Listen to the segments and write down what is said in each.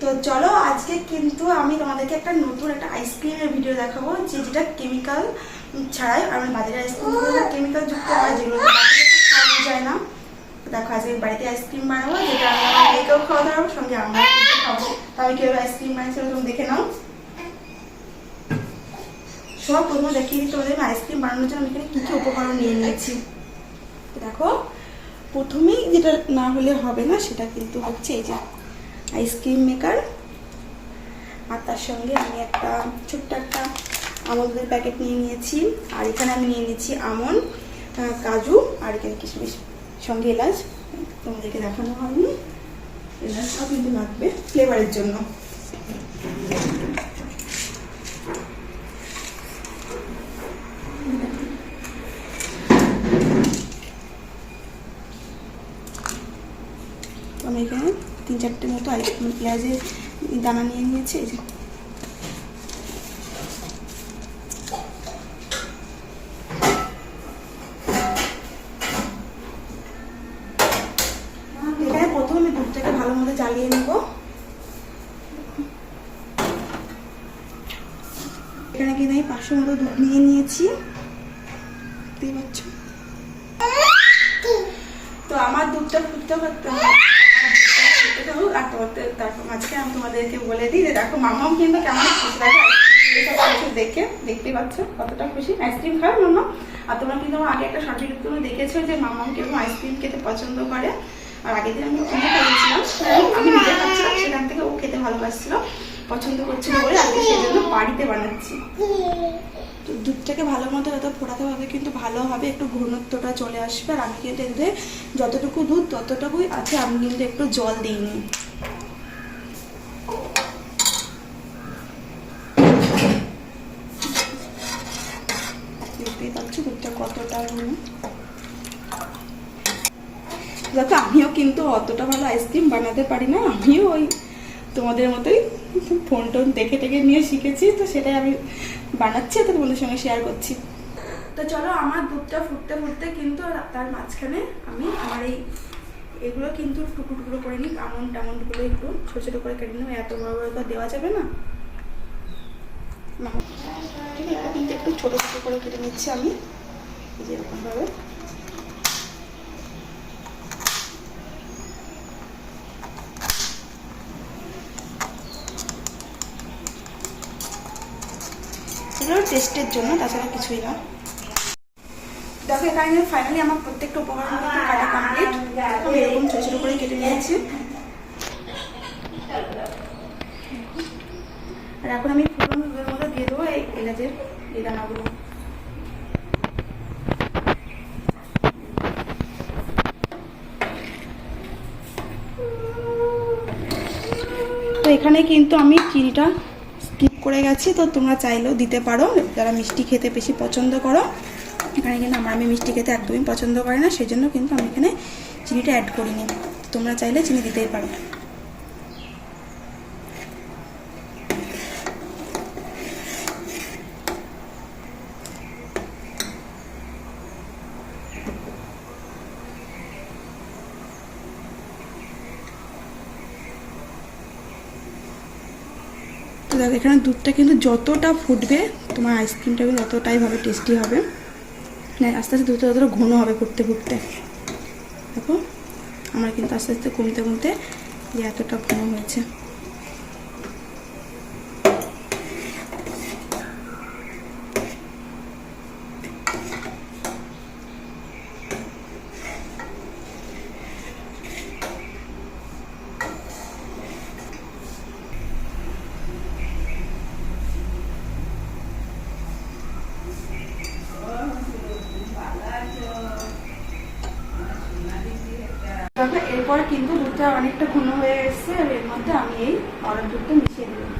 তো চলো, আজকে কিন্তু আমি তোমাদেরকে একটা নতুন একটা আইসক্রিমের ভিডিও দেখাবো, যে যেটা কেমিক্যাল ছাড়াই আমার বাজারে আইসক্রিমগুলো কেমিক্যাল যুক্ত হয়, যেগুলো খাওয়ানো যায় না। দেখো, আজকে বাড়িতে আইসক্রিম বানাবো, যেটা আমি আমার মেয়েকেও খাওয়াতে পারব সঙ্গে আমরা খাব তো আমি কীভাবে আইসক্রিম বানিয়েছি তুমি দেখে নাও। সব প্রথমে দেখিয়ে দিই তোমাদের আইসক্রিম বানানোর জন্য আমি এখানে কী কী উপকরণ নিয়ে নিয়েছি। দেখো, প্রথমেই যেটা না হলে হবে না, সেটা কিন্তু হচ্ছে এই যে আইসক্রিম মেকার আর তার সঙ্গে আমি একটা ছোট্ট একটা আমল দুধের প্যাকেট নিয়ে নিয়েছি। আর এখানে আমি নিয়ে নিয়েছি আমন কাজু আর এখানে কিশমিশ, সঙ্গে এলাচ। তোমাদেরকে দেখানো হয়নি। এলাচ সব কিন্তু লাগবে ফ্লেভারের জন্য তো আমি এখানে তিন চারটে মতো পেঁয়াজের দানা নিয়ে নিয়েছি, এই যে। জ্বালিয়ে পাঁচশো মতো দুধ নিয়ে নিয়েছি। তো আমার দুধটা ফুটতে ফুটতে আর তোমাদের তারপর মাঝখানে আমি তোমাদেরকে বলে দিই যে দেখো মামাও কিন্তু কেমন খুশি। লাগে দেখে দেখতেই পাচ্ছ কতটা খুশি। আইসক্রিম খাবে মামা। আর তোমরা কিন্তু আগে একটা শর্ট ভিডিও তুমি দেখেছ যে মামাম কেমন আইসক্রিম খেতে পছন্দ করে। আর আগের দিন আমি খাইয়েছিলাম আমি নিজে খাচ্ছিলাম সেখান থেকে ও খেতে ভালোবাসছিল। পছন্দ করছিল বলে আজকে সেই জন্য বাড়িতে বানাচ্ছি। তো দুধটাকে ভালো মতো যত ফোটাতে হবে কিন্তু ভালো হবে, একটু ঘনত্বটা চলে আসবে। আর আমি কিন্তু এতে যতটুকু দুধ ততটুকুই আছে, আমি কিন্তু একটু জল দিইনি। দুধটা কতটা দেখো আমিও কিন্তু অতটা ভালো আইসক্রিম বানাতে পারি না, আমিও ওই তোমাদের মতোই ফোন টোন দেখে টেকে নিয়ে শিখেছি, তো সেটাই আমি বানাচ্ছি তো তোমাদের সঙ্গে শেয়ার করছি তো চলো আমার দুধটা ফুটতে ফুটতে কিন্তু তার মাঝখানে আমি আমার এই, এগুলো কিন্তু টুকরো টুকরো করে নিই আমন্ড টামন্ডগুলো একটু ছোটো ছোটো করে কেটে নেব, এত বড় বড় তো দেওয়া যাবে না। ঠিক আছে কিন্তু একটু ছোটো ছোটো করে কেটে নিচ্ছি আমি, এই যে এরকমভাবে এগুলো টেস্টের জন্য, তাছাড়া কিছুই না। দেখো, এখানে ফাইনালি আমার প্রত্যেকটা উপকরণ কাটা কমপ্লিট আমি এরকম ছোটো ছোটো করে কেটে নিয়েছি। আর এখন আমি ফুলগুলোর মধ্যে দিয়ে দেবো এই এলাচের এই দানাগুলো তো এখানে কিন্তু আমি চিনিটা করে গেছি, তো তোমরা চাইলেও দিতে পারো। যারা মিষ্টি খেতে বেশি পছন্দ করো, এখানে কিন্তু আমার আমি মিষ্টি খেতে একদমই পছন্দ করে না সেই জন্য কিন্তু আমি এখানে চিনিটা অ্যাড করিনি। তোমরা চাইলে চিনি দিতেই পারো। দেখো এখানে দুধটা কিন্তু যতটা ফুটবে, তোমার আইসক্রিমটা কিন্তু ততটাই ভাবে টেস্টি হবে। না আস্তে আস্তে দুধটা ততটা ঘন হবে ফুটতে ফুটতে। দেখো, আমার কিন্তু আস্তে আস্তে কমতে কমতে এতটা ঘন হয়েছে দেখো এরপর কিন্তু দুধটা অনেকটা ঘন হয়ে এসেছে, আর এর মধ্যে আমি এই অর্ডার দুধটা মিশিয়ে দিলাম।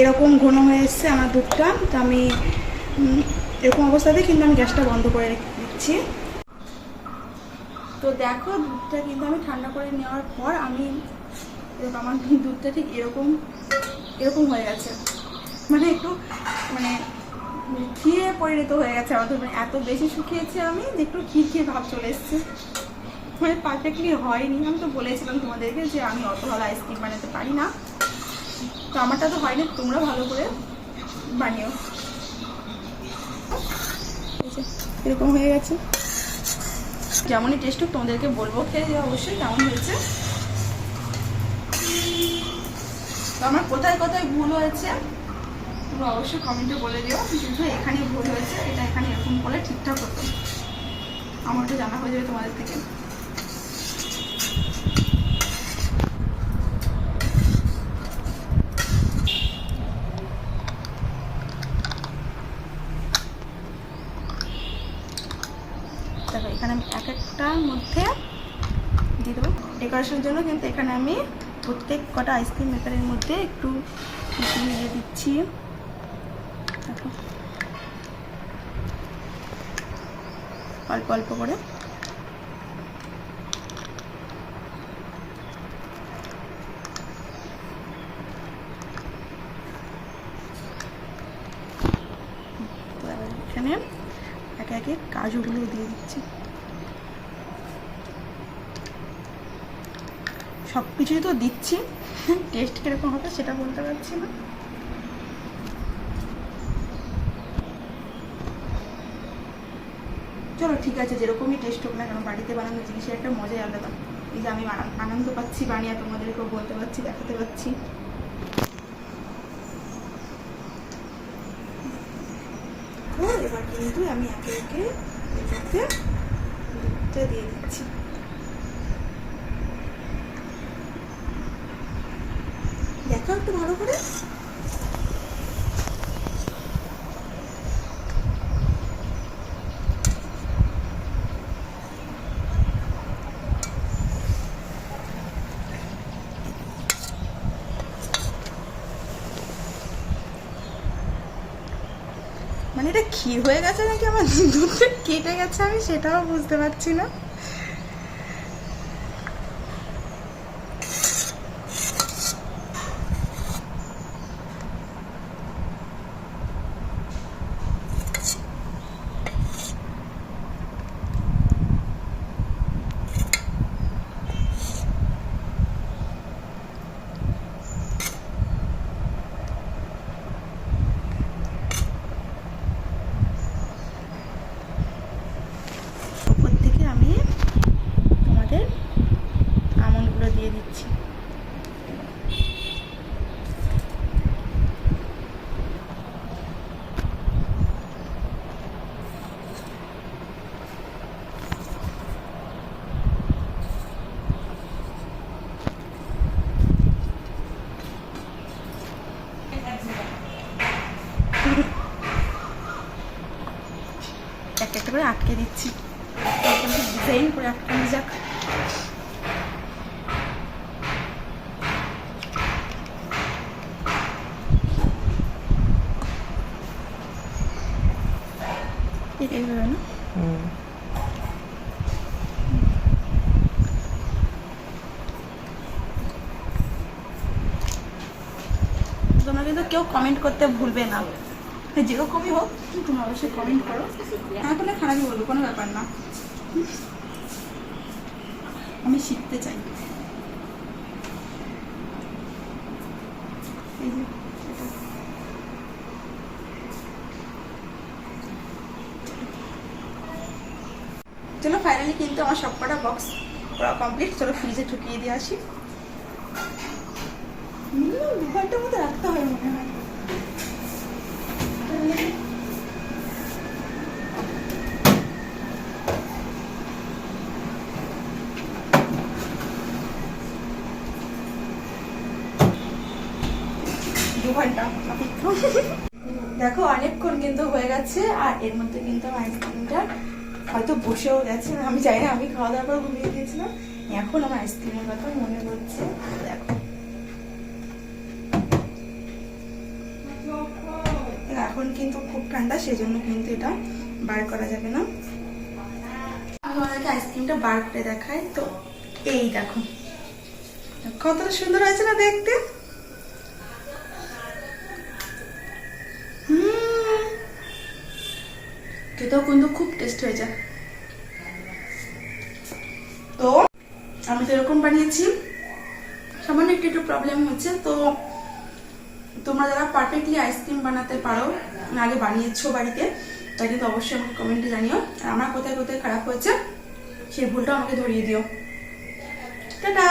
এরকম ঘন হয়ে এসছে আমার দুধটা। তো আমি এরকম অবস্থাতে কিন্তু আমি গ্যাসটা বন্ধ করে দিচ্ছি। তো দেখো, দুধটা কিন্তু আমি ঠান্ডা করে নেওয়ার পর আমি এরকম, আমার দুধটা ঠিক এরকম এরকম হয়ে গেছে। মানে একটু মানে ক্ষীরে পরিণত হয়ে গেছে আমার মানে এত বেশি শুকিয়েছে আমি যে একটু ক্ষীর ক্ষীর ভাব চলে এসছে। মানে পারফেক্টলি হয়নি। আমি তো বলেছিলাম তোমাদেরকে যে আমি অত ভালো আইসক্রিম বানাতে পারি না। তো আমারটা তো হয়নি, তোমরা ভালো করে বানিও। যে, এরকম হয়ে গেছে। যেমনই টেস্ট হোক তোমাদেরকে বলব খেয়ে অবশ্যই কেমন হয়েছে। তো আমার কোথায় কোথায় ভুল হয়েছে তোমরা অবশ্যই কমেন্টে বলে দিও। কিন্তু এখানে ভুল হয়েছে এটা এখানে এরকম করলে ঠিকঠাক হতো। আমার তো জানা হয়ে যাবে তোমাদের থেকে। দেখো, এখানে আমি এক একটার মধ্যে দিয়ে দেবো। ডেকোরেশনের জন্য কিন্তু এখানে আমি প্রত্যেক কটা আইসক্রিম মেকারের মধ্যে একটু দিয়ে দিচ্ছি। অল্প অল্প করে তো এবার এখানে একে একে কাজুগুলো দিয়ে দিচ্ছি। সব কিছুই তো দিচ্ছি। টেস্ট কীরকম হবে সেটা বলতে পারছি না। চলো ঠিক আছে, যেরকমই টেস্ট হোক না কেন, বাড়িতে বানানো জিনিসের একটা মজাই আলাদা। এই যে আমি আনন্দ পাচ্ছি, বানিয়ে তোমাদেরকেও বলতে পারছি, দেখাতে পারছি তো এবার কিন্তু আমি একে একে দুধটা দিয়ে দিচ্ছি দেখো একটু ভালো করে এটা ক্ষীর হয়ে গেছে নাকি আমার দুধটা কেটে গেছে আমি সেটাও বুঝতে পারছি না উপর থেকে আমি তোমাদের আমন্ডগুলো দিয়ে দিচ্ছি একটা একটা করে আটকে দিচ্ছি। ডিজাইন করে আটকানো যাক। তোমরা কিন্তু কেউ কমেন্ট করতে ভুলবে না। যেরকমই হোক তোমরা অবশ্যই কমেন্ট করো। হ্যাঁ কোনো খারাপই বলব? কোনো ব্যাপার না। আমি শিখতে চাই। চলো ফাইনালি কিন্তু আমার সবকটা বক্স কমপ্লিট চলো ফ্রিজে ঢুকিয়ে দিয়ে আসি। দু ঘণ্টার মতো রাখতে হয় মনে হয়। ঘণ্টা। দেখো, অনেকক্ষণ কিন্তু হয়ে গেছে, আর এর মধ্যে কিন্তু আইসক্রিমটা হয়তো বসেও গেছে, আমি জানি না, আমি খাওয়া দাওয়ার পর ঘুমিয়ে গিয়েছিলাম। এখন আমার আইসক্রিমের কথা মনে পড়ছে দেখো এখন কিন্তু খুব ঠান্ডা, সেজন্য কিন্তু এটা বার করা যাবে না। আইসক্রিমটা বার করে দেখাই। তো এই দেখো। কতটা সুন্দর হয়েছে না দেখতে? খেতেও কিন্তু খুব টেস্ট হয়েছে। তো আমি তো এরকম বানিয়েছি। সামান্য একটু একটু প্রবলেম হচ্ছে, তো তোমরা যারা পারফেক্টলি আইসক্রিম বানাতে পারো আগে বানিয়েছো বাড়িতে তা কিন্তু অবশ্যই আমাকে কমেন্টে জানিও। আর আমার কোথায় কোথায় খারাপ হয়েছে, সেই ভুলটা আমাকে ধরিয়ে দিও। টাটা!